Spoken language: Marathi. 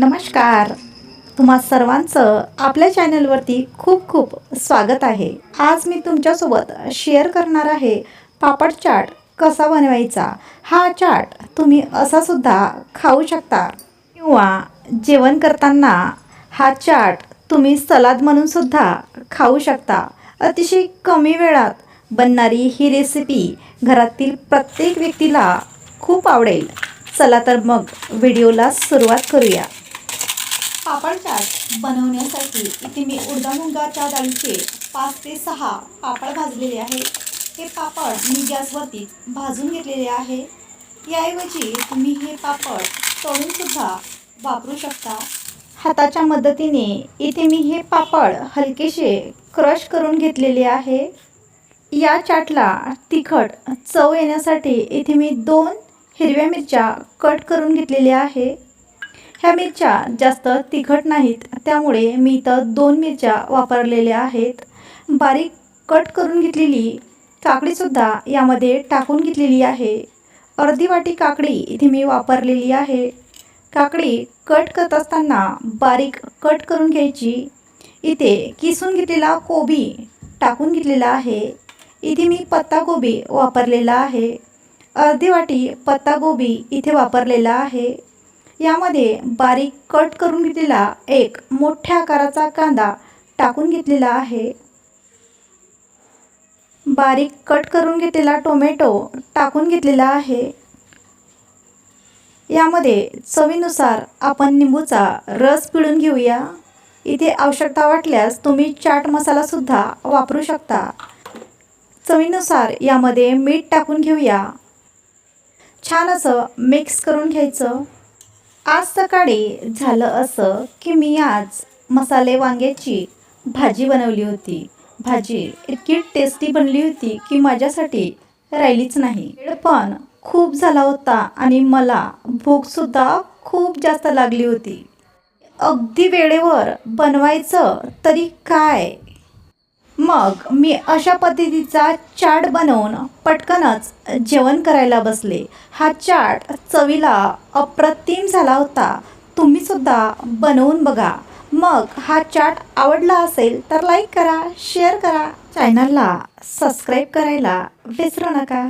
नमस्कार. तुम्हा सर्वांचं आपल्या चॅनलवरती खूप खूप स्वागत आहे. आज मी तुमच्यासोबत शेअर करणार आहे पापड चाट कसा बनवायचा? हा चाट तुम्ही असा सुद्धा खाऊ शकता. किंवा जेवण करताना हा चाट तुम्ही सलाद म्हणून सुद्धा खाऊ शकता. अतिशय कमी वेळात बनणारी ही रेसिपी घरातील प्रत्येक व्यक्तीला खूप आवडेल. चला तर मग व्हिडिओला सुरुवात करूया. पापड चाट बनवण्यासाठी इथे मी उडदा मुंगाच्या डाळीचे पाच ते सहा पापड भाजलेले आहे हे पापड मी गॅसवरती भाजून घेतलेले आहे. याऐवजी तुम्ही हे पापड तळूनसुद्धा वापरू शकता. हाताच्या मदतीने इथे मी हे पापड हलकेसे क्रश करून घेतलेले आहे. या चाटला तिखट चव येण्यासाठी इथे मी दोन हिरव्या मिरच्या कट करून घेतलेल्या आहे. ह्या मिरच्या जास्त तिखट नाहीत. त्यामुळे मी इथं दोन मिरच्या वापरलेल्या आहेत. बारीक कट करून घेतलेली काकडीसुद्धा यामध्ये टाकून घेतलेली आहे. अर्धी वाटी काकडी इथे मी वापरलेली आहे. काकडी कट करत असताना बारीक कट करून घ्यायची. इथे किसून घेतलेला कोबी टाकून घेतलेला आहे. इथे मी पत्ताकोबी वापरलेला आहे. अर्धी वाटी पत्ताकोबी इथे वापरलेला आहे. यामध्ये बारीक कट करून घेतलेला एक मोठ्या आकाराचा कांदा टाकून घेतलेला आहे. बारीक कट करून घेतलेला टोमॅटो टाकून घेतलेला आहे. यामध्ये चवीनुसार आपण निंबूचा रस पिळून घेऊया. इथे आवश्यकता वाटल्यास तुम्ही चाट मसालासुद्धा वापरू शकता. चवीनुसार यामध्ये मीठ टाकून घेऊया. छान असं मिक्स करून घ्यायचं. आज सकाळी झालं असं की मी आज मसाले वांग्याची भाजी बनवली होती. भाजी इतकी टेस्टी बनली होती की माझ्यासाठी राहिलीच नाही. वेळ पण खूप झाला होता आणि मला भूकसुद्धा खूप जास्त लागली होती. अगदी वेळेवर बनवायचं तरी काय मग मी अशा पद्धतीचा चाट बनवून पटकनच जेवण करायला बसले. हा चाट चवीला अप्रतिम झाला होता. तुम्हीसुद्धा बनवून बघा. मग हा चाट आवडला असेल तर लाईक करा शेअर करा. चॅनलला सबस्क्राईब करायला विसरू नका.